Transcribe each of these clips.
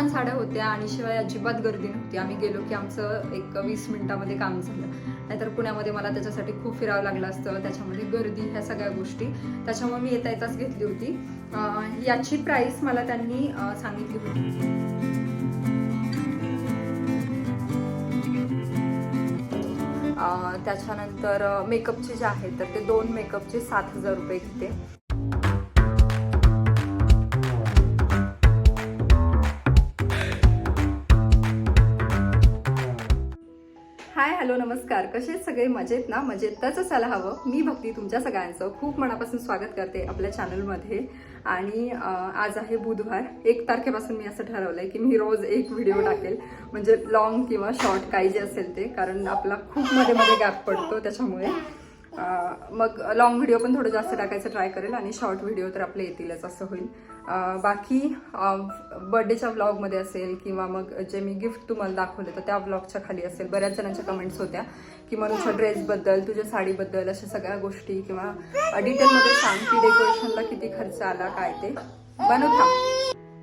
छान साड्या होत्या आणि शिवाय अजिबात गर्दी नव्हती. आम्ही गेलो की आमचं एक वीस मिनिटामध्ये काम झालं. नाहीतर पुण्यामध्ये मला त्याच्यासाठी खूप फिरावं लागलं असतं. त्याच्यामध्ये गर्दी ह्या सगळ्या गोष्टी. त्याच्यामुळे मी येता येताच घेतली होती. याची प्राईस मला त्यांनी सांगितली होती. त्याच्यानंतर मेकअपचे जे आहेत तर ते दोन मेकअपचे सात हजार रुपये घेते. हॅलो नमस्कार. कसे सगळे? मजेत ना? मजेतच असायला हवं. मी भक्ती तुमच्या सगळ्यांचं. खूप मनापासून स्वागत करते आपल्या चॅनलमध्ये आणि आज आहे बुधवार. एक तारखेपासून मी असं ठरवलंय की मी रोज एक व्हिडिओ टाकेल. म्हणजे लॉंग किंवा शॉर्ट काही जे असेल ते. कारण आपला खूप मध्ये मध्ये गॅप पडतो त्याच्यामुळे. मग लॉंग व्हिडिओ पण थोडं जास्त टाकायचं ट्राय करेल आणि शॉर्ट व्हिडिओ तर आपले येतीलच असं होईल. बाकी बर्थडेच्या व्लॉगमध्ये असेल किंवा मग जे मी गिफ्ट तुम्हाला दाखवले तर त्या व्लॉगच्या खाली असेल. बऱ्याच जणांच्या कमेंट्स होत्या की मनूच्या ड्रेसबद्दल तुझ्या साडीबद्दल अशा सगळ्या गोष्टी किंवा डिटेलमध्ये सांग की डेकोरेशनला किती खर्च आला काय ते. बनवता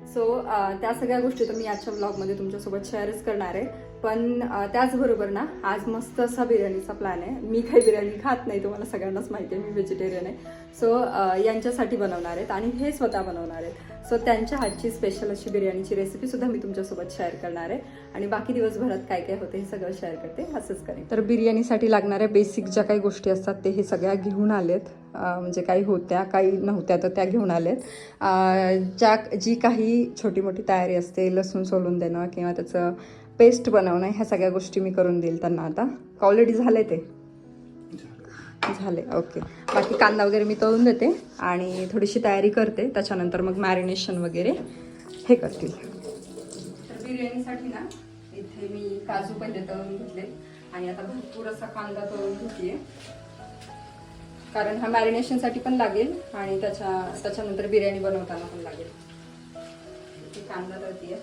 सो त्या सगळ्या गोष्टी तर मी आजच्या ब्लॉगमध्ये तुमच्यासोबत शेअरच करणार आहे. पण त्याचबरोबर ना आज मस्त असा बिर्याणीचा प्लॅन आहे. मी काही बिर्याणी खात नाही तुम्हाला सगळ्यांनाच माहिती आहे मी व्हेजिटेरियन आहे. सो यांच्यासाठी बनवणार आहेत आणि हे स्वतः बनवणार आहेत. सो त्यांच्या हातची स्पेशल अशी बिर्याणीची रेसिपीसुद्धा मी तुमच्यासोबत शेअर करणार आहे. आणि बाकी दिवसभरात काय काय होते हे सगळं शेअर करते असंच करेन. तर बिर्याणीसाठी लागणाऱ्या बेसिक ज्या काही गोष्टी असतात ते हे सगळ्या घेऊन आलेत. म्हणजे काही होत्या काही नव्हत्या तर त्या घेऊन आलेत. ज्या जी काही छोटी मोठी तयारी असते लसूण सोलून देणं किंवा त्याचं पेस्ट बनवणं ह्या सगळ्या गोष्टी मी करून देईल त्यांना आता. ऑलरेडी झाले ते? झाले ओके बाकी कांदा वगैरे मी तळून देते आणि थोडीशी तयारी करते. त्याच्यानंतर मग मॅरिनेशन वगैरे हे करतील. तर बिर्याणीसाठी ना इथे मी काजू पहिले तळून घेतले आणि आता भरपूर असा कांदा तळून घेतलीये. कारण हा मॅरिनेशनसाठी पण लागेल आणि त्याच्या त्याच्यानंतर बिर्याणी बनवताना पण लागेल. इथे कांदा होती.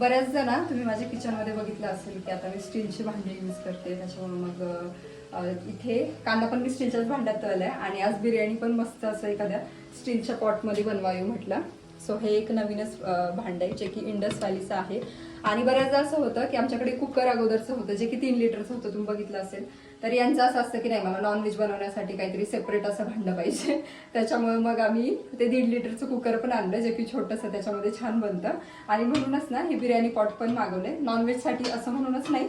बऱ्याच जण तुम्ही माझ्या किचनमध्ये बघितलं असेल की आता मी स्टीलची भांडी यूज करते. त्याच्यामुळे मग इथे कांदा पण मी स्टीलच्याच भांड्यात तळलाय आणि आज बिर्याणी पण मस्त असं एखाद्या स्टीलच्या पॉटमध्ये बनवावी म्हटलं. सो हे एक नवीनच अं, भांडं आहे जे की इंडस व्हॅलीचं आहे. आणि बऱ्याचदा असं होतं की आमच्याकडे कुकर अगोदरचं होतं जे की तीन लिटरचं होतं तुम्ही बघितलं असेल. तर यांचं असं असतं की नाही मला नॉनव्हेज बनवण्यासाठी काहीतरी सेपरेट असं भांडं पाहिजे. त्याच्यामुळे मग आम्ही ते दीड लिटरचं कुकर पण आणलं जे की छोटंसं त्याच्यामध्ये छान बनतं. आणि म्हणूनच ना हे बिर्याणी पॉट पण मागवले नॉनव्हेजसाठी असं म्हणूनच नाही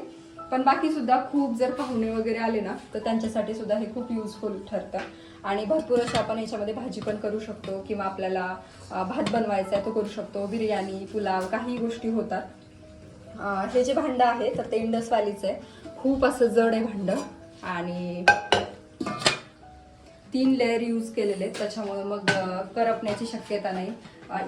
पण बाकी सुद्धा खूप जर पाहुणे वगैरे आले ना तर त्यांच्यासाठी सुद्धा हे खूप युजफुल ठरतं. आणि भरपूर असं आपण याच्यामध्ये भाजी पण करू शकतो किंवा आपल्याला भात बनवायचा आहे तो करू शकतो बिर्याणी पुलाव काही गोष्टी होतात. हे जे भांडं आहे तर ते इंडस व्हॅलीचं आहे खूप असं जड आहे भांडं. आणि तीन लेअर यूज केलेले आहेत. त्याच्यामुळे मग करपण्याची शक्यता नाही.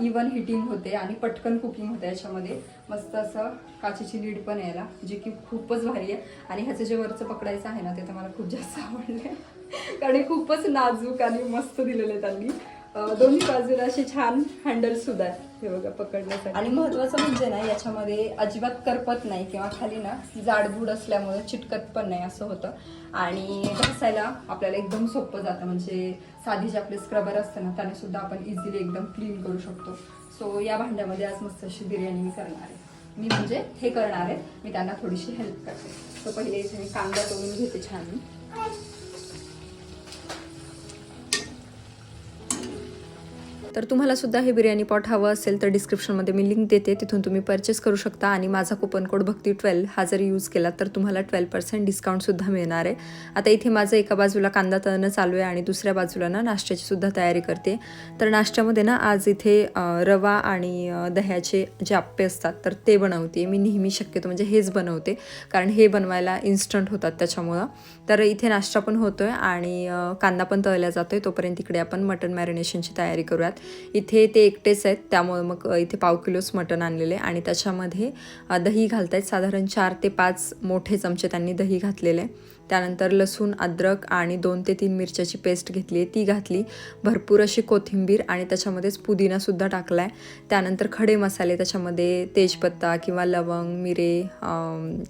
इवन हिटिंग होते आणि पटकन कुकिंग होते याच्यामध्ये. मस्त असं काचेची लीड पण यायला जी की खूपच भारी आहे. आणि ह्याचं जे वरचं पकडायचं आहे ना ते तर मला खूप जास्त आवडलं कारण खूपच नाजूक आणि मस्त दिलेले त्यांनी. दोन्ही बाजूला असे छान हँडल सुद्धा हे बघा पकडण्यासाठी. आणि महत्वाचं म्हणजे ना याच्यामध्ये अजिबात करपत नाही किंवा खाली ना जाडबूड असल्यामुळे चिटकत पण नाही असं होतं. आणि घासायला आपल्याला एकदम सोपं जातं. म्हणजे साधी जे आपले स्क्रबर असतं ना त्याने सुद्धा आपण इझिली एकदम क्लीन करू शकतो. सो या भांड्यामध्ये आज मस्त अशी बिर्याणी मी करणार आहे. मी म्हणजे हे करणार आहे. मी त्यांना थोडीशी हेल्प करते. सो पहिले इथे मी कांदा तोडून घेते छान. तर तुम्हाला सुद्धा हे बिर्याणी पॉट हवं असेल तर डिस्क्रिप्शनमध्ये मी लिंक देते. तिथून तुम्ही परचेस करू शकता आणि माझा कुपन कोड भक्ती ट्वेल्व हा जर यूज केला तर तुम्हाला ट्वेल्व पर्सेंट डिस्काउंटसुद्धा मिळणार आहे. आता इथे माझं एका बाजूला कांदा तळणं चालू आहे आणि दुसऱ्या बाजूला ना नाश्त्याची सुद्धा तयारी करते. तर नाश्त्यामध्ये ना आज इथे रवा आणि दह्याचे जे आप्पे असतात तर ते बनवते. मी नेहमी शक्यतो म्हणजे हेच बनवते कारण हे बनवायला इन्स्टंट होतात त्याच्यामुळं. तर इथे नाश्ता पण होतो आहे आणि कांदा पण तळला आहे तोपर्यंत इकडे आपण मटन मॅरिनेशनची तयारी करूयात. इथे ते एकटेच आहेत त्यामुळे मग इथे पाव किलोच मटण आणलेले आणि त्याच्यामध्ये दही दही घालतायत. साधारण चार ते पाच मोठे चमचे त्यांनी दही घातलेले आहे. त्यानंतर लसूण अद्रक आणि दोन ते तीन मिरच्याची पेस्ट घेतली आहे. ती घातली. भरपूर अशी कोथिंबीर आणि त्याच्यामध्येच पुदिनासुद्धा टाकला आहे. त्यानंतर खडे मसाले त्याच्यामध्ये तेजपत्ता किंवा लवंग मिरे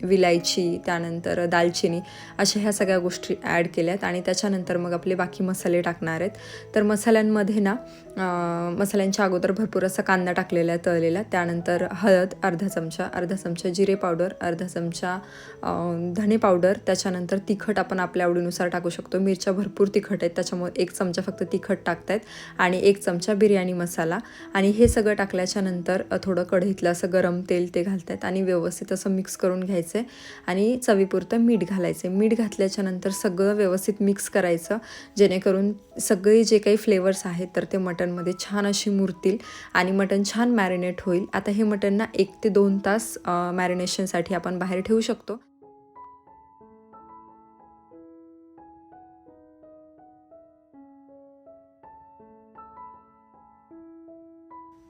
विलायची त्यानंतर दालचिनी अशा ह्या सगळ्या गोष्टी ॲड केल्यात आणि त्याच्यानंतर मग आपले बाकी मसाले टाकणार आहेत. तर मसाल्यांमध्ये ना मसाल्यांच्या अगोदर भरपूर असा कांदा टाकलेला आहे तळलेला त्यानंतर हळद अर्धा चमचा अर्धा चमचा जिरे पावडर अर्धा चमचा धणे पावडर. त्याच्यानंतर तिखट आपण आपल्या आवडीनुसार टाकू शकतो. मिरच्या भरपूर तिखट आहेत त्याच्यामुळे एक चमचा फक्त तिखट टाकतायत आणि एक चमचा बिर्याणी मसाला. आणि हे सगळं टाकल्याच्या नंतर थोडं कढईतलं असं गरम तेल ते घालतायत आणि व्यवस्थित असं मिक्स करून घ्यायचं आहे आणि चवीपुरतं मीठ घालायचं मीठ घातल्याच्या नंतर सगळं व्यवस्थित मिक्स करायचं जेणेकरून सगळे जे काही फ्लेवर्स आहेत तर ते मटनमध्ये छान अशी मुरतील आणि मटन छान मॅरिनेट होईल. आता हे मटन ना एक ते दोन तास मॅरिनेशनसाठी आपण बाहेर ठेवू शकतो.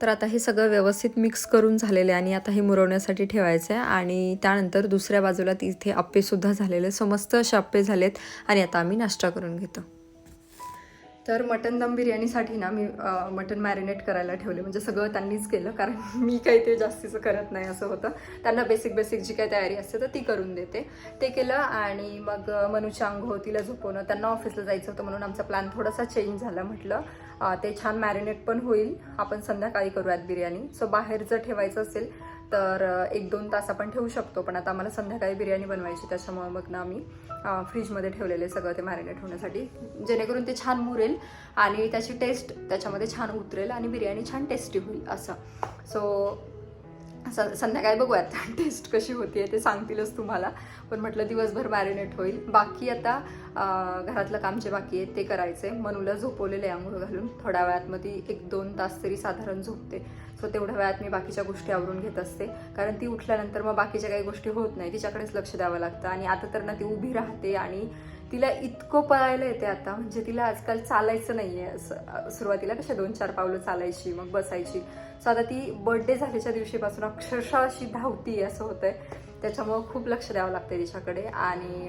तर आता हे सगळं व्यवस्थित मिक्स करून झालेलं आहे आणि आता हे मुरवण्यासाठी ठेवायचं आहे आणि त्यानंतर दुसऱ्या बाजूला तिथे अप्पेसुद्धा झालेले समस्त असे अप्पे झालेत आणि आता आम्ही नाश्ता करून घेतो. तर मटन दम बिर्याणीसाठी ना मी मटन मॅरिनेट करायला ठेवले. म्हणजे सगळं त्यांनीच केलं कारण मी काही ते जास्तीचं करत नाही असं होतं. त्यांना बेसिक बेसिक जी काही तयारी असते तर ती करून देते. ते केलं आणि मग अ, मनूच्या अंघोळ तिला झोपवणं. त्यांना ऑफिसला जायचं होतं म्हणून आमचा प्लॅन थोडासा चेंज झाला म्हटलं. ते छान मॅरिनेट पण होईल. आपण संध्याकाळी करूयात बिर्याणी. सो बाहेर जर ठेवायचं असेल तर एक दोन तास आपण ठेवू शकतो. पण आता आम्हाला संध्याकाळी बिर्याणी बनवायची त्याच्यामुळे मग ना आम्ही फ्रीजमध्ये ठेवलेले सगळं ते मॅरिनेट होण्यासाठी. जेणेकरून ते छान मुरेल आणि त्याची टेस्ट त्याच्यामध्ये छान उतरेल आणि बिर्याणी छान टेस्टी होईल असं. सो स संध्याकाळी बघूयात. टेस्ट कशी होती आहे ते सांगतीलच तुम्हाला. पण म्हटलं दिवसभर मॅरिनेट होईल. बाकी आता घरातलं काम जे बाकी आहे ते करायचं आहे मनूला झोपवलेलं आहे आंघोळ घालून. थोड्या वेळात मग ती एक दोन तास तरी साधारण झोपते. सो तेवढ्या वेळात मी बाकीच्या गोष्टी आवरून घेत असते. कारण ती उठल्यानंतर मग बाकीच्या काही गोष्टी होत नाही. तिच्याकडेच लक्ष द्यावं लागतं. आणि आता तर ना ती उभी राहते आणि तिला इतकं पळायला येते आता. म्हणजे तिला आजकाल चालायचं नाही असं. सुरुवातीला कशा दोन चार पावलं चालायची मग बसायची. सो आता ती बर्थडे झाल्याच्या दिवशीपासून अक्षरशः अशी धावती असं होतंय. त्याच्यामुळं खूप लक्ष द्यावं लागतं तिच्याकडे. आणि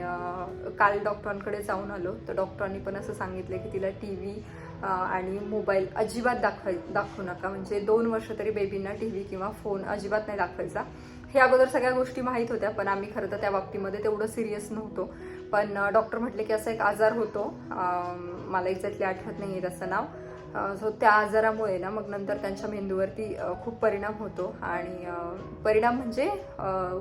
काल डॉक्टरांकडे जाऊन आलो. तर डॉक्टरांनी पण असं सांगितलं की तिला टी व्ही आणि मोबाईल अजिबात दाखवाय दाखवू नका. म्हणजे दोन वर्ष तरी बेबींना टी व्ही किंवा फोन अजिबात नाही दाखवायचा. हे अगोदर सगळ्या गोष्टी माहीत होत्या पण आम्ही खरं तर त्या बाबतीमध्ये तेवढं सिरियस नव्हतो. पण डॉक्टर म्हटले की असा एक आजार होतो. मला एक्झॅक्टली आठवत नाही आहे त्याचं नाव. सो त्या आजारामुळे ना मग नंतर त्यांच्या मेंदूवरती खूप परिणाम होतो. आणि परिणाम म्हणजे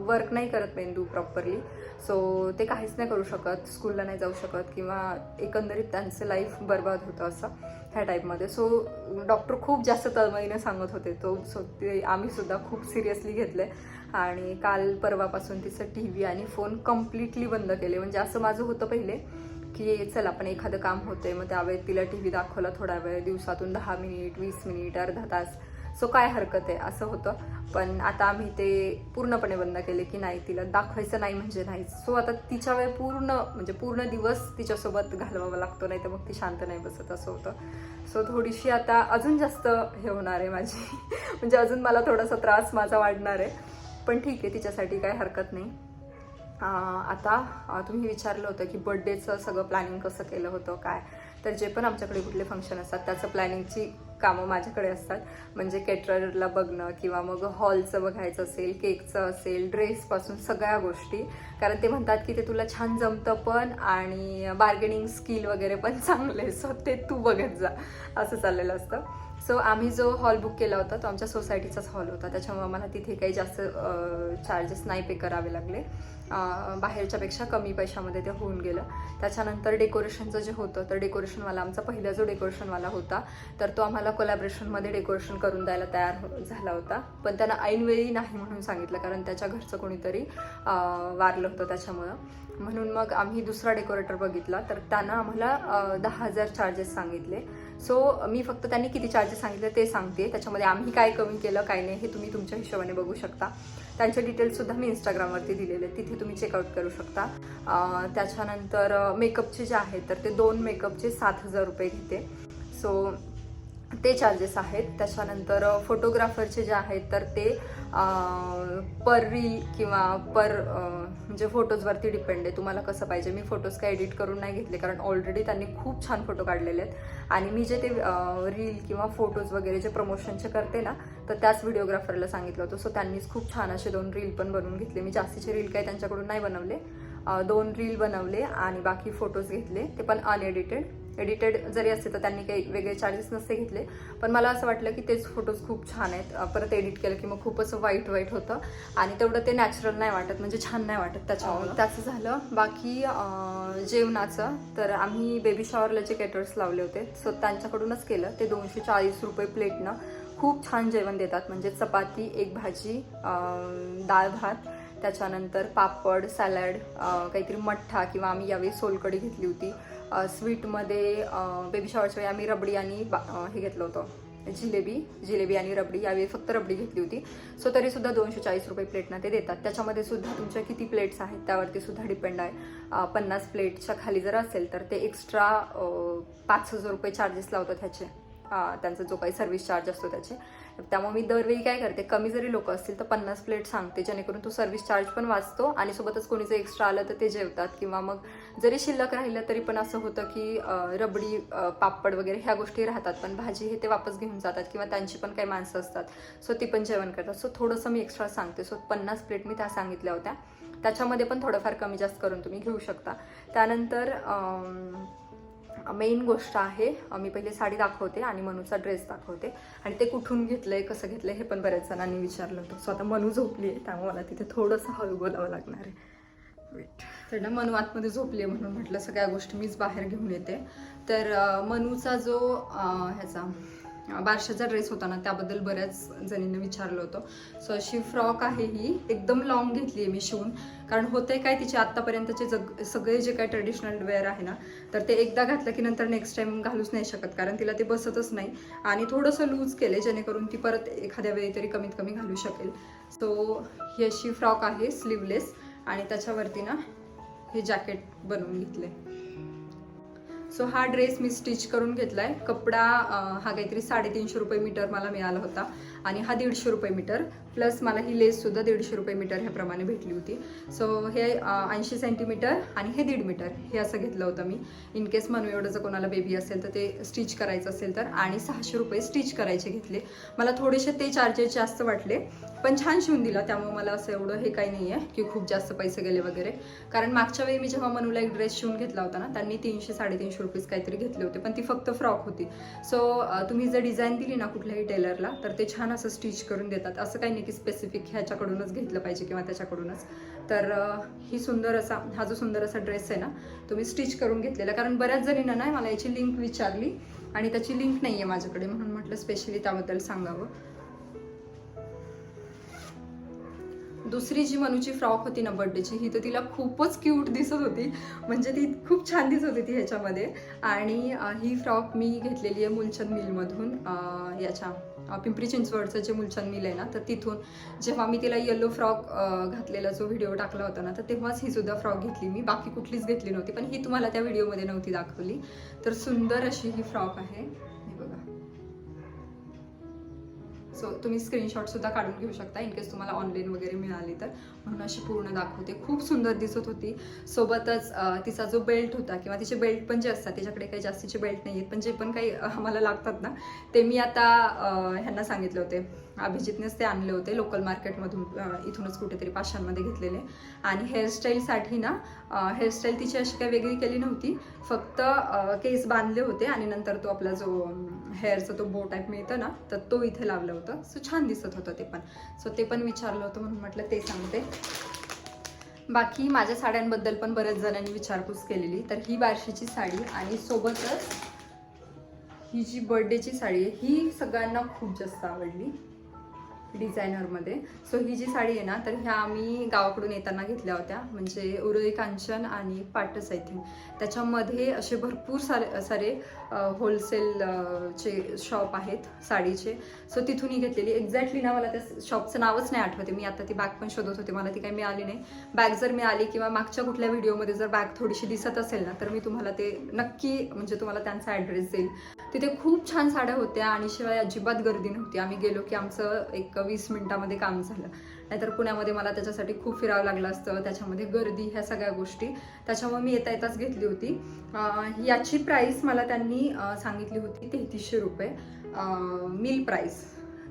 वर्क नाही करत मेंदू प्रॉपरली सो ते काहीच नाही करू शकत स्कूलला नाही जाऊ शकत किंवा एकंदरीत त्यांचं लाईफ बर्बाद होतं असं ह्या टाईपमध्ये सो डॉक्टर खूप जास्त तळमळीने सांगत होते. तो सो ते आम्हीसुद्धा खूप सिरियसली घेतले आणि काल परवापासून तिचं टी व्ही आणि फोन कम्प्लिटली बंद केले. म्हणजे असं माझं होतं पहिले की चल आपण एखादं काम होतंय मग त्यावेळी तिला टी व्ही दाखवला थोडा वेळ दिवसातून दहा मिनिट वीस मिनिट अर्धा तास. सो काय हरकत आहे? असं होतं. पण आता आम्ही ते पूर्णपणे बंद केले की नाही तिला दाखवायचं नाही म्हणजे नाही. सो आता तिच्या वेळ पूर्ण म्हणजे पूर्ण दिवस तिच्यासोबत घालवावा लागतो नाही तर मग ती शांत नाही बसत असं होतं. सो थोडीशी आता अजून जास्त हे होणार आहे माझी. म्हणजे अजून मला थोडासा त्रास माझा वाढणार आहे. पण ठीक आहे तिच्यासाठी काय हरकत नाही. आता तुम्ही विचारलं होतं की बड्डेचं सगळं प्लॅनिंग कसं केलं होतं काय? तर जे पण आमच्याकडे कुठले फंक्शन असतात त्याचं प्लॅनिंगची कामं माझ्याकडे असतात. म्हणजे केटररला बघणं किंवा मग हॉलचं बघायचं असेल केकचं असेल ड्रेसपासून सगळ्या गोष्टी. कारण ते म्हणतात की ते तुला छान जमतं पण आणि बार्गेनिंग स्किल वगैरे पण चांगले सो ते तू बघत जा. असं चाललेलं असतं. सो आम्ही जो हॉल बुक केला होता तो आमच्या सोसायटीचाच हॉल होता. त्याच्यामुळे आम्हाला तिथे काही जास्त चार्जेस नाही पे करावे लागले. बाहेरच्यापेक्षा कमी पैशामध्ये ते होऊन गेलं. त्याच्यानंतर डेकोरेशनचं जे होतं तर डेकोरेशनवाला आमचा पहिला जो डेकोरेशनवाला होता तर तो आम्हाला कोलॅबरेशनमध्ये डेकोरेशन करून द्यायला तयार हो, झाला होता. पण त्यांना ऐनवेळी नाही म्हणून सांगितलं कारण त्याच्या घरचं कोणीतरी वारलं होतं त्याच्यामुळं. म्हणून मग आम्ही दुसरा डेकोरेटर बघितला तर त्यांना आम्हाला दहा हजार चार्जेस सांगितले. सो मी फक्त त्यांनी किती चार्जेस सांगितले ते सांगते. त्याच्यामध्ये आम्ही काय कमी केलं काय नाही हे तुम्ही तुमच्या हिशोबाने बघू शकता. त्यांचे डिटेल्ससुद्धा मी इंस्टाग्रामवरती दिलेले तिथे तुम्ही चेकआउट करू शकता. त्याच्यानंतर मेकअपचे जे आहेत तर ते दोन मेकअपचे सात हजार रुपये घेते. सो ते चार्जेस आहेत. त्याच्यानंतर फोटोग्राफरचे जे आहेत तर ते पर रील किंवा पर म्हणजे फोटोजवरती डिपेंड आहे. तुम्हाला कसं पाहिजे? मी फोटोज काय एडिट करून नाही घेतले कारण ऑलरेडी त्यांनी खूप छान फोटो काढलेले आहेत. आणि मी जे ते रील किंवा फोटोज वगैरे जे प्रमोशनचे करते ना तर त्याच व्हिडिओग्राफरला सांगितलं होतं. सो त्यांनीच खूप छान असे दोन रील पण बनवून घेतले. मी जास्तीचे रील काही त्यांच्याकडून नाही बनवले. दोन रील बनवले आणि बाकी फोटोज घेतले. ते पण अनएडिटेड एडिटेड जरी असते तर त्यांनी काही वेगळे चार्जेस नसते घेतले. पण मला असं वाटलं की तेच फोटोज खूप छान आहेत. परत एडिट केलं की मग खूप असं वाईट वाईट होतं. आणि तेवढं ते नॅचरल नाही वाटत म्हणजे छान नाही वाटत त्याच्यामुळे. त्याचं झालं. बाकी जेवणाचं तर आम्ही बेबी शॉवरला जे केटर्स लावले होते सो त्यांच्याकडूनच केलं. ते दोनशे चाळीस रुपये प्लेटनं खूप छान जेवण देतात. म्हणजे चपाती एक भाजी डाळ भात त्याच्यानंतर पापड सॅलड काहीतरी मठ्ठा किंवा आम्ही यावेळी सोलकढी घेतली होती. स्वीटमध्ये बेबी शॉवरच्या वेळी आम्ही रबडी आणि बा- हे घेतलं होतं. जिलेबी जिलेबी आणि रबडी. यावेळी फक्त रबडी घेतली होती. सो तरी सुद्धा दोनशे चाळीस रुपये प्लेटना ते देतात. त्याच्यामध्ये सुद्धा तुमच्या किती प्लेट्स आहेत त्यावरती सुद्धा डिपेंड आहे. पन्नास प्लेटच्या खाली जर असेल तर ते एक्स्ट्रा पाच हजार रुपये चार्जेस लावतात ह्याचे. त्यांचा जो काही सर्व्हिस चार्ज असतो त्याचे. त्यामुळे मी दरवेळी काय करते कमी जरी लोक असतील तर पन्नास प्लेट सांगते जेणेकरून तो सर्व्हिस चार्ज पण वाचतो आणि सोबतच कोणी जर एक्स्ट्रा आलं तर ते जेवतात. किंवा मग जरी शिल्लक राहिलं तरी पण असं होतं की रबडी पापड वगैरे ह्या गोष्टी राहतात पण भाजी हे ते वापस घेऊन जातात किंवा त्यांची पण काही माणसं असतात. सो ती पण जेवण करतात. सो थोडंसं मी एक्स्ट्रा सांगते. सो पन्नास प्लेट मी त्या सांगितल्या होत्या. त्याच्यामध्ये पण थोडंफार कमी जास्त करून तुम्ही घेऊ शकता. त्यानंतर मेन गोष्ट आहे मी पहिले साडी दाखवते आणि मनूचा ड्रेस दाखवते. आणि ते कुठून घेतलंय कसं घेतलंय हे पण बऱ्याच जणांनी विचारलं होतं. सो आता मनू झोपली आहे त्यामुळे मला तिथे थोडंसं हळू बोलावं लागणार आहे. वेट तर ना मनू आतमध्ये झोपली आहे म्हणून म्हटलं सगळ्या गोष्टी मीच बाहेर घेऊन येते. तर मनूचा जो ह्याचा बारशाचा ड्रेस होता ना त्याबद्दल बऱ्याच जणींनी विचारलं होतं. सो अशी फ्रॉक आहे ही. एकदम लॉंग घेतली आहे मी शिवून. कारण होते काय तिचे आत्तापर्यंतचे जग सगळे जे काय ट्रेडिशनल वेअर आहे ना तर ते एकदा घातलं की नंतर नेक्स्ट टाईम घालूच नाही शकत. कारण तिला ते बसतच नाही. आणि थोडंसं लूज केले जेणेकरून ती परत एखाद्या वेळी तरी कमीत कमी घालू शकेल. सो ही अशी फ्रॉक आहे स्लीवलेस आणि त्याच्यावरती ना हे जॅकेट बनवून घेतले सो हा ड्रेस मी स्टिच करून घेतलाय. कपडा हा काहीतरी साडेतीनशे रुपये मीटर मला मिळाला होता. आणि हा दीडशे रुपये मीटर प्लस मला ही लेससुद्धा दीडशे रुपये मीटर ह्याप्रमाणे भेटली होती. सो हे ऐंशी सेंटीमीटर आणि हे दीड मीटर हे असं घेतलं होतं मी. इन केस म्हणू एवढं जर कोणाला बेबी असेल तर ते स्टिच करायचं असेल तर आणि सहाशे रुपये स्टिच करायचे घेतले. मला थोडेसे ते चार्जेस जास्त वाटले पण छान शिवून दिला. त्यामुळे मला असं एवढं हे काही नाही आहे की खूप जास्त पैसे गेले वगैरे. कारण मागच्या वेळी मी जेव्हा मनूला एक ड्रेस शिवून घेतला होता ना त्यांनी तीनशे साडेतीनशे रुपीज काहीतरी घेतले होते पण ती फक्त फ्रॉक होती. सो तुम्ही जर डिझाईन दिली ना कुठल्याही टेलरला तर ते छान असं स्टिच करून देतात. असं काही नाही की स्पेसिफिक ह्याच्याकडूनच घेतलं पाहिजे किंवा त्याच्याकडूनच. तर ही सुंदर असा हा जो सुंदर असा ड्रेस आहे ना तो मी स्टिच करून घेतलेला. कारण बऱ्याच जणींना नाही मला याची लिंक विचारली आणि त्याची लिंक नाही आहे माझ्याकडे. म्हणून म्हटलं स्पेशली त्याबद्दल सांगावं. दुसरी जी मनूची फ्रॉक होती ना बर्थडेची ही तर तिला खूपच क्यूट दिसत होती. म्हणजे ती खूप छान दिसत होती ती ह्याच्यामध्ये. आणि ही फ्रॉक मी घेतलेली आहे मुलचंद मिलमधून याच्या पिंपरी चिंचवडचं जे मुलचंद मिल आहे ना तर तिथून जेव्हा मी तिला येलो फ्रॉक घातलेला जो व्हिडिओ टाकला होता ना तर तेव्हाच ही सुद्धा फ्रॉक घेतली मी. बाकी कुठलीच घेतली नव्हती पण ही तुम्हाला त्या व्हिडिओमध्ये नव्हती दाखवली. तर सुंदर अशी ही फ्रॉक आहे. सो तुम्ही स्क्रीनशॉटसुद्धा काढून घेऊ शकता इनकेस तुम्हाला ऑनलाईन वगैरे मिळाली तर. म्हणून अशी पूर्ण दाखवते. खूप सुंदर दिसत होती. सोबतच तिचा जो बेल्ट होता किंवा तिचे बेल्ट पण जे असतात तिच्याकडे काही जास्तीचे बेल्ट नाही आहेत पण जे पण काही आम्हाला लागतात ना ते मी आता ह्यांना सांगितले होते. अभिजितनेच ते आणले होते लोकल मार्केटमधून इथूनच कुठेतरी पाचशांमध्ये घेतलेले. आणि हेअरस्टाईलसाठी ना हेअरस्टाईल तिची अशी काही वेगळी केली नव्हती. फक्त केस बांधले होते आणि नंतर तो आपला जो हेअरचा तो बो टाईप मिळतं ना तर तो इथे लावलं होतं. सो छान दिसत होतं ते पण. सो ते पण विचारलं होतं म्हणून म्हटलं ते सांगते. बाकी माझ्या साड्यांबद्दल पण बऱ्याच जणांनी विचारपूस केलेली. तर ही बारशीची साडी आणि सोबतच ही जी बर्थडेची साडी आहे ही सगळ्यांना खूप जास्त आवडली. डिझायनरमध्ये. सो ही जी साडी आहे ना तर ह्या आम्ही गावाकडून येताना घेतल्या होत्या. म्हणजे उरळी कांचन आणि पाटस आय थिंक त्याच्यामध्ये असे भरपूर सारे सारे होलसेलचे शॉप आहेत साडीचे. सो तिथून ही घेतलेली. एक्झॅक्टली ना मला त्या शॉपचं नावच नाही आठवते मी आता ती बॅग पण शोधत होते. मला ती काही मिळाली नाही. बॅग जर मिळाली किंवा मागच्या कुठल्या व्हिडिओमध्ये जर बॅग थोडीशी दिसत असेल ना तर मी तुम्हाला ते नक्की म्हणजे तुम्हाला त्यांचा ॲड्रेस देईल. तिथे खूप छान साड्या होत्या आणि शिवाय अजिबात गर्दी नव्हती. आम्ही गेलो की आमचं एक वीस मिनिटामध्ये काम झालं. नाहीतर पुण्यामध्ये मला त्याच्यासाठी खूप फिरावं लागलं असतं. त्याच्यामध्ये गर्दी ह्या सगळ्या गोष्टी. त्याच्यामुळे मी येता येताच घेतली होती. याची प्राईस मला त्यांनी सांगितली होती तेहतीसशे रुपये मिल प्राईस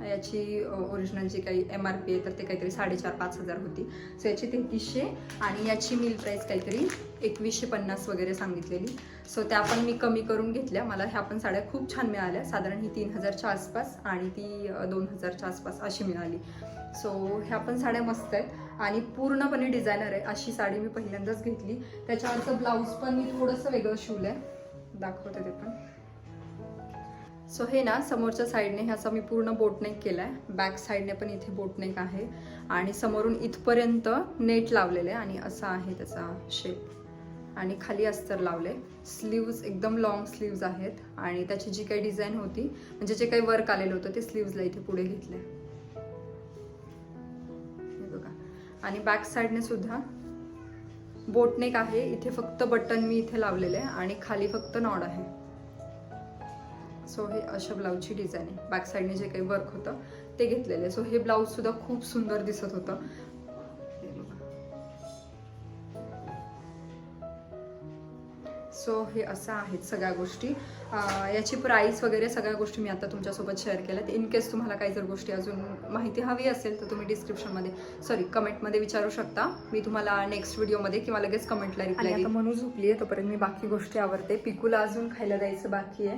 याची ओरिजिनल जी काही एम आर पी आहे तर ते काहीतरी साडेचार पाच हजार होती. सो याची तेहतीसशे आणि याची मिल प्राईस काहीतरी एकवीसशे पन्नास वगैरे सांगितलेली. सो त्या पण मी कमी करून घेतल्या. मला ह्या पण साड्या खूप छान मिळाल्या. साधारण ही तीन हजारच्या आसपास आणि ती दोन हजारच्या आसपास अशी मिळाली. सो ह्या पण साड्या मस्त आहेत. आणि पूर्णपणे डिझायनर आहे अशी साडी मी पहिल्यांदाच घेतली. त्याच्यावरचं ब्लाऊज पण मी थोडंसं वेगळं शिवलं आहे दाखवते ते पण. सो हे ना समोरच्या साईडने ह्याचा मी पूर्ण बोटनेक केला आहे बॅक साईडने पण इथे बोटनेक आहे. आणि समोरून इथपर्यंत नेट लावलेलं आहे आणि असा आहे त्याचा शेप आणि खाली अस्तर लावले. स्लीव्ज एकदम लॉंग स्लीव्ज आहेत आणि त्याची जी काही डिझाईन होती म्हणजे जे काही वर्क आलेलं होतं ते स्लीव्जला इथे पुढे घेतले बघा. आणि बॅक साईडने सुद्धा बोटनेक आहे. इथे फक्त बटन मी इथे लावलेले आहे आणि खाली फक्त नॉड आहे. सो हे अशा ब्लाऊजची डिझाईन आहे. बॅक साईडने जे काही वर्क होतं ते घेतलेले सो हे ब्लाऊज सुद्धा खूप सुंदर दिसत होतं. सो हे असं आहेत सगळ्या गोष्टी. याची प्राईस वगैरे सगळ्या गोष्टी मी आता तुमच्यासोबत शेअर केल्यात. इन केस तुम्हाला काही जर गोष्टी अजून माहिती हवी असेल तर तुम्ही डिस्क्रिप्शनमध्ये सॉरी कमेंटमध्ये विचारू शकता. मी तुम्हाला नेक्स्ट व्हिडिओमध्ये किंवा लगेच कमेंटला रिप्लाय म्हणून झोपली आहे तोपर्यंत मी बाकी गोष्टी आवडते पिकूला अजून खायला द्यायचं बाकी आहे.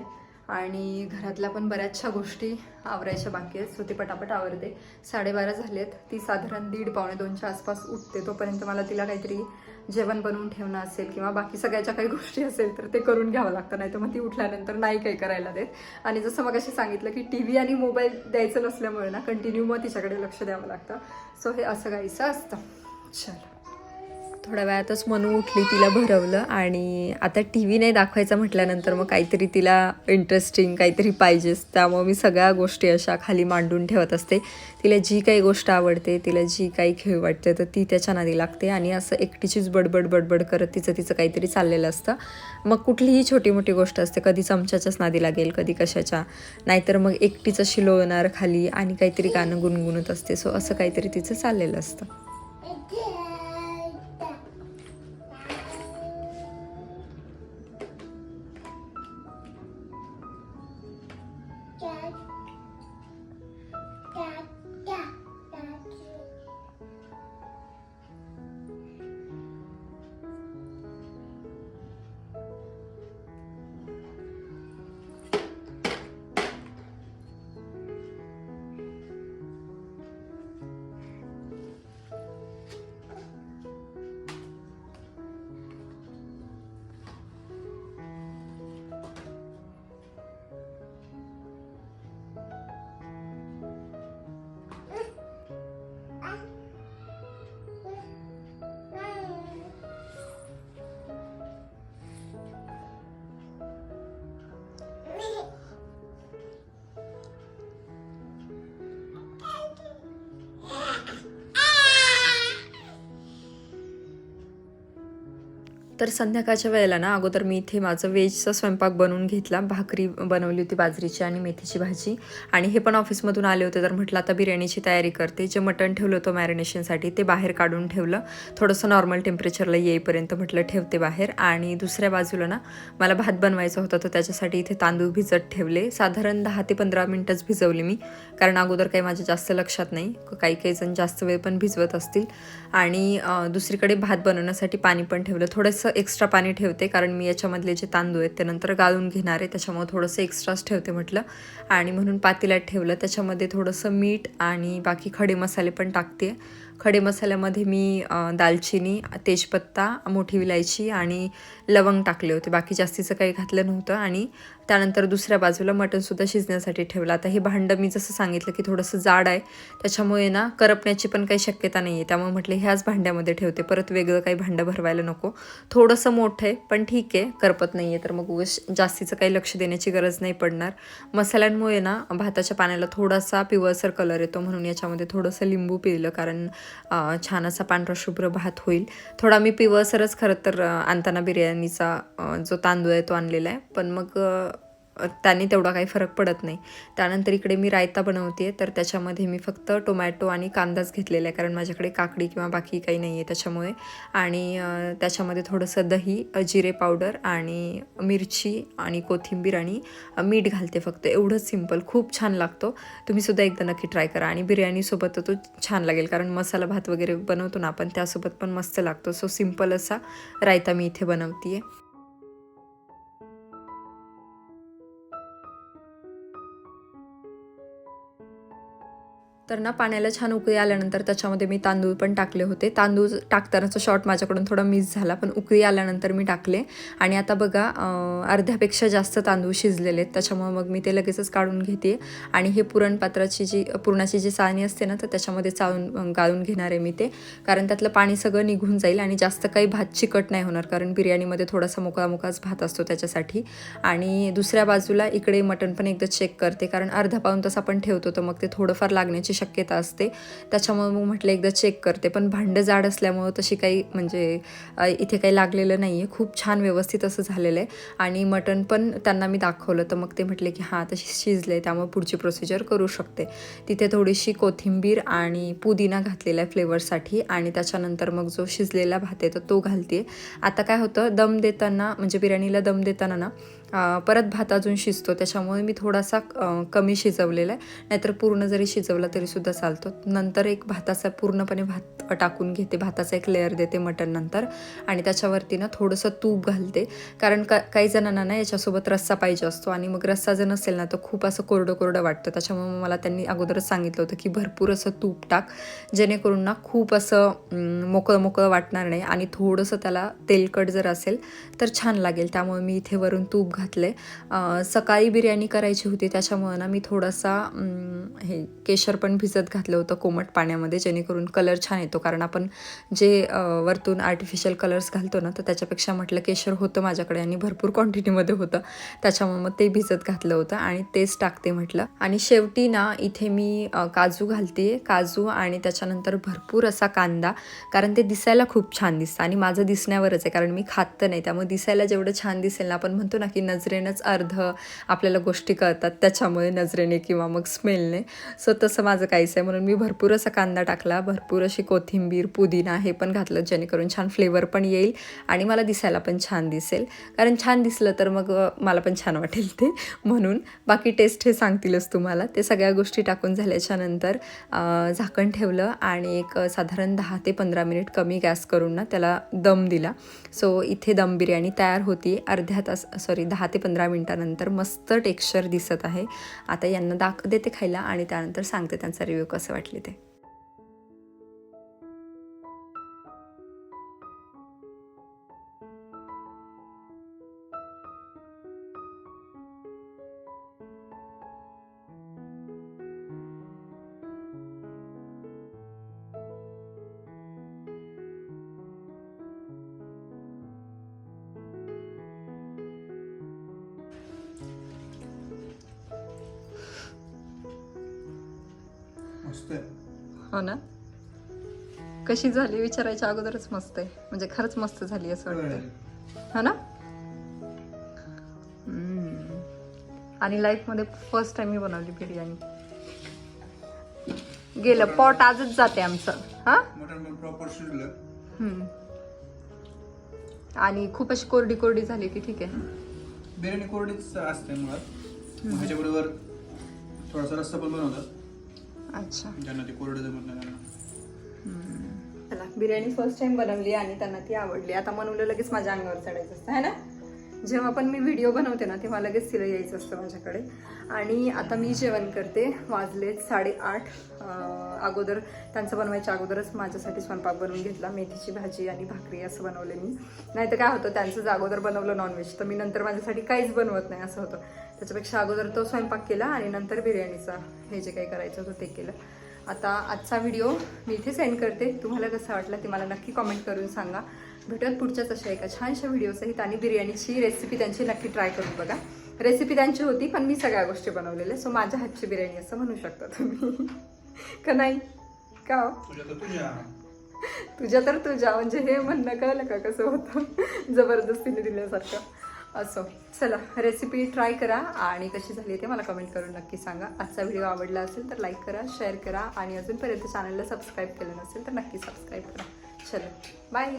आणि घरातल्या पण बऱ्याचशा गोष्टी आवरायच्या बाकी आहेत. सो ते पटापट आवरते. साडेबारा झालेत. ती साधारण दीड पावणे दोनच्या आसपास उठते. तोपर्यंत मला तिला काहीतरी जेवण बनवून ठेवणं असेल किंवा बाकी सगळ्याच्या काही गोष्टी असेल तर ते करून घ्यावं लागतं. नाही तर मग ती उठल्यानंतर नाही काही करायला देत. आणि जसं मग अशी सांगितलं की टी व्ही आणि मोबाईल द्यायचं नसल्यामुळे ना कंटिन्यू मग तिच्याकडे लक्ष द्यावं लागतं. सो हे असं काहीचं असतं. चल. थोड्या वेळातच मनू उठली तिला भरवलं आणि आता टी व्ही नाही दाखवायचा म्हटल्यानंतर मग काहीतरी तिला इंटरेस्टिंग काहीतरी पाहिजेच. त्यामुळे मी सगळ्या गोष्टी अशा खाली मांडून ठेवत असते. तिला जी काही गोष्ट आवडते तिला जी काही खेळ वाटते तर ती त्याच्या नादी लागते आणि असं एकटीचीच बडबड बडबड करत तिचं तिचं काहीतरी चाललेलं असतं. मग कुठलीही छोटी मोठी गोष्ट असते कधी चमच्याच्याच नादी लागेल कधी कशाच्या. नाहीतर मग एकटीचं शिलवणार खाली आणि काहीतरी गाणं गुणगुणत असते. सो असं काहीतरी तिचं चाललेलं असतं. तर संध्याकाळच्या वेळेला ना अगोदर मी इथे माझं वेजचा स्वयंपाक बनवून घेतला. भाकरी बनवली होती बाजरीची आणि मेथीची भाजी. आणि हे पण ऑफिसमधून आले होते तर म्हटलं आता बिर्याणीची तयारी करते. जे मटण ठेवलं होतं मॅरिनेशनसाठी ते बाहेर काढून ठेवलं. थोडंसं नॉर्मल टेम्परेचरला येईपर्यंत म्हटलं ठेवते बाहेर. आणि दुसऱ्या बाजूला ना मला भात बनवायचा होता तर त्याच्यासाठी इथे तांदूळ भिजत ठेवले. साधारण दहा ते पंधरा मिनटंच भिजवली मी. कारण अगोदर काही माझ्या जास्त लक्षात नाही. काही काही जण जास्त वेळ पण भिजवत असतील. आणि दुसरीकडे भात बनवण्यासाठी पाणी पण ठेवलं. थोडंसं एक्स्ट्रा पाणी ठेवते कारण मी याच्यामधले जे तांदूळ आहेत ते नंतर गाळून घेणार आहे त्याच्यामुळे थोडंसं एक्स्ट्राच ठेवते म्हटलं. आणि म्हणून पातेल्यात ठेवलं. त्याच्यामध्ये थोडंसं मीठ आणि बाकी खडे मसाले पण टाकते. खडे मसाल्यामध्ये मी दालचिनी तेजपत्ता मोठी विलायची आणि लवंग टाकले होते. बाकी जास्तीचं काही घातलं नव्हतं आणि त्यानंतर दुसऱ्या बाजूला मटणसुद्धा शिजण्यासाठी ठेवलं. आता हे भांडं मी जसं सांगितलं की थोडंसं जाड आहे त्याच्यामुळे ना करपण्याची पण काही शक्यता नाही आहे त्यामुळे म्हटलं ह्याच भांड्यामध्ये ठेवते. परत वेगळं काही भांडं भरवायला नको. थोडंसं मोठं आहे पण ठीक आहे करपत नाही आहे तर मग उगस जास्तीचं काही लक्ष देण्याची गरज नाही पडणार. मसाल्यांमुळे ना भाताच्या पाण्याला थोडासा पिवळसर कलर येतो. म्हणून याच्यामध्ये थोडंसं लिंबू पिलं कारण छान असा पांढरा शुभ्र भात होईल. थोडा मी पिवळसरच खरं तर आणताना बिर्याणीचा जो तांदूळ आहे तो आणलेला आहे. पण मग त्याने तेवढा काही फरक पडत नाही. त्यानंतर इकडे मी रायता बनवते तर त्याच्यामध्ये मी फक्त टोमॅटो आणि कांदाच घेतलेला आहे कारण माझ्याकडे काकडी किंवा बाकी काही नाही आहे त्याच्यामुळे. आणि त्याच्यामध्ये थोडंसं दही जिरे पावडर आणि मिरची आणि कोथिंबीर आणि मीठ घालते फक्त. एवढंच सिंपल खूप छान लागतो. तुम्हीसुद्धा एकदा नक्की ट्राय करा. आणि बिर्याणीसोबत तो छान लागेल कारण मसाला भात वगैरे बनवतो ना आपण त्यासोबत पण मस्त लागतो. सो सिंपल असा रायता मी इथे बनवते आहे तर ना पाण्याला छान उकळी आल्यानंतर त्याच्यामध्ये मी तांदूळ पण टाकले होते. तांदूळ टाकतानाचा शॉट माझ्याकडून थोडा मिस झाला पण उकळी आल्यानंतर मी टाकले. आणि आता बघा अर्ध्यापेक्षा जास्त तांदूळ शिजलेले आहेत. त्याच्यामुळे मग मी ते लगेचच काढून घेते. आणि हे पुरणपात्राची जी पुरणाची जी साणी असते ना तर त्याच्यामध्ये चाळून गाळून घेणार आहे मी ते. कारण त्यातलं पाणी सगळं निघून जाईल आणि जास्त काही भात चिकट नाही होणार कारण बिर्याणीमध्ये थोडासा मोकळा मोकळाच भात असतो त्याच्यासाठी. आणि दुसऱ्या बाजूला इकडे मटण पण एकदा चेक करते कारण अर्धा पाऊन तास आपण ठेवतो तर मग ते थोडंफार लागण्याची शक्यता असते. त्याच्यामुळे मग म्हटलं एकदा चेक करते. पण भांडं जाड असल्यामुळं तशी काही म्हणजे इथे काही लागलेलं नाही आहे खूप छान व्यवस्थित असं झालेलं आहे. आणि मटण पण त्यांना मी दाखवलं. तर मग ते म्हटले की हां तशी शिजले आहे त्यामुळे पुढची प्रोसिजर करू शकते. तिथे थोडीशी कोथिंबीर आणि पुदिना घातलेला आहे फ्लेवरसाठी आणि त्याच्यानंतर मग जो शिजलेला भात आहे तर तो घालते आता काय होतं दम देताना म्हणजे बिर्याणीला दम देताना ना परत भात अजून शिजतो त्याच्यामुळे मी थोडासा कमी शिजवलेला आहे. नाहीतर पूर्ण जरी शिजवला तरीसुद्धा चालतो. नंतर एक भाताचा पूर्णपणे भात टाकून घेते. भाताचा एक लेअर देते मटण नंतर. आणि त्याच्यावरती ना थोडंसं तूप घालते. कारण का काही जणांना ना याच्यासोबत रस्सा पाहिजे असतो. आणि मग रस्सा जर नसेल ना तर खूप असं कोरडं कोरडं वाटतं. त्याच्यामुळे मला त्यांनी अगोदरच सांगितलं होतं की भरपूर असं तूप टाक. जेणेकरून ना खूप असं मोकळं मोकळं वाटणार नाही. आणि थोडंसं त्याला तेलकट जर असेल तर छान लागेल. त्यामुळे मी इथे वरून तूप घातले. सकाळी बिर्याणी करायची होती त्याच्यामुळं ना मी थोडासा हे केशर पण भिजत घातलं होतं कोमट पाण्यामध्ये जेणेकरून कलर छान येतो. कारण आपण जे वरतून आर्टिफिशियल कलर्स घालतो ना तर त्याच्यापेक्षा म्हटलं केशर होतं माझ्याकडे आणि भरपूर क्वांटिटीमध्ये होतं. त्याच्यामुळे मग ते भिजत घातलं होतं आणि तेच टाकते म्हटलं. आणि शेवटी ना इथे मी काजू घालते. काजू आणि त्याच्यानंतर भरपूर असा कांदा कारण ते दिसायला खूप छान दिसतं आणि माझं दिसण्यावरच आहे कारण मी खात तर नाही. त्यामुळे दिसायला जेवढं छान दिसेल ना आपण म्हणतो ना की नजरेनंच अर्ध आपल्याला गोष्टी कळतात त्याच्यामुळे नजरेने किंवा मग स्मेलने. सो तसं माझं काहीच आहे. म्हणून मी भरपूर असा कांदा टाकला भरपूर अशी कोथिंबीर पुदिना हे पण घातलं जेणेकरून छान फ्लेवर पण येईल आणि मला दिसायला पण छान दिसेल. कारण छान दिसलं तर मग मला पण छान वाटेल ते. म्हणून बाकी टेस्ट हे सांगतीलच तुम्हाला. ते सगळ्या गोष्टी टाकून झाल्याच्यानंतर झाकण ठेवलं आणि एक साधारण दहा ते पंधरा मिनिट कमी गॅस करून ना त्याला दम दिला. सो इथे दम बिर्याणी तयार होती. अर्ध्या तास सॉरी दहा दहा ते पंधरा मिनटानंतर मस्त टेक्स्चर दिसत आहे. आता यांना दाख देते खायला आणि त्यानंतर सांगते त्यांचा रिव्ह्यू कसं वाटले ते. कशी झाली विचारायच्या अगोदरच मस्त आहे. म्हणजे खरंच मस्त झाली असं वाटतं हो ना? हम्म. आणि लाईफमध्ये फर्स्ट टाइम मी बनवली बिर्याणी. गेलं पॉट आजच जाते आमचं. हा. आणि खूप अशी कोरडी कोरडी झाली की ठीक आहे. बिर्याणी कोरडीच असते मुळात. ह्याच्याबरोबर थोडासा रस्सा पण बनवतात. अच्छा. ज्यांना ते कोरडं जमत नाही बिर्याणी फर्स्ट टाइम बनवली आणि त्यांना ती आवडली. आता मनवलं लगेच माझ्या अंगावर चढायचं असतं है ना? जेव्हा पण मी व्हिडिओ बनवते ना तेव्हा लगेच तिला यायचं असतं माझ्याकडे. आणि आता मी जेवण करते वाजले साडेआठ. अगोदर त्यांचं बनवायच्या अगोदरच माझ्यासाठी स्वयंपाक बनवून घेतला मेथीची भाजी आणि भाकरी असं बनवले मी. नाही तर काय होतं त्यांचंच अगोदर बनवलं नॉनव्हेज तर मी नंतर माझ्यासाठी काहीच बनवत नाही असं होतं. त्याच्यापेक्षा अगोदर तो स्वयंपाक केला आणि नंतर बिर्याणीचा हे जे काही करायचं होतं ते केलं. आता आजचा व्हिडिओ मी इथे सेंड करते. तुम्हाला कसं वाटलं ते मला नक्की कॉमेंट करून सांगा. भेटूयात पुढच्याच अशा एका छानशा व्हिडिओसहित आणि बिर्याणीची रेसिपी त्यांची नक्की ट्राय करून बघा. रेसिपी त्यांची होती पण मी सगळ्या गोष्टी बनवलेल्या. सो माझ्या हातची बिर्याणी असं म्हणू शकता तुम्ही. का नाही? का हो? तुझ्या तर तुझ्या. म्हणजे हे म्हणणं कळलं का कसं होतं? जबरदस्तीने दिल्यासारखं. असो. चला रेसिपी ट्राय करा आणि कशी झाली ते मला कमेंट करून नक्की सांगा. आजचा व्हिडिओ आवडला असेल तर लाईक करा शेअर करा आणि अजूनपर्यंत चॅनलला सबस्क्राईब केलं नसेल तर नक्की सबस्क्राईब करा. चलो बाय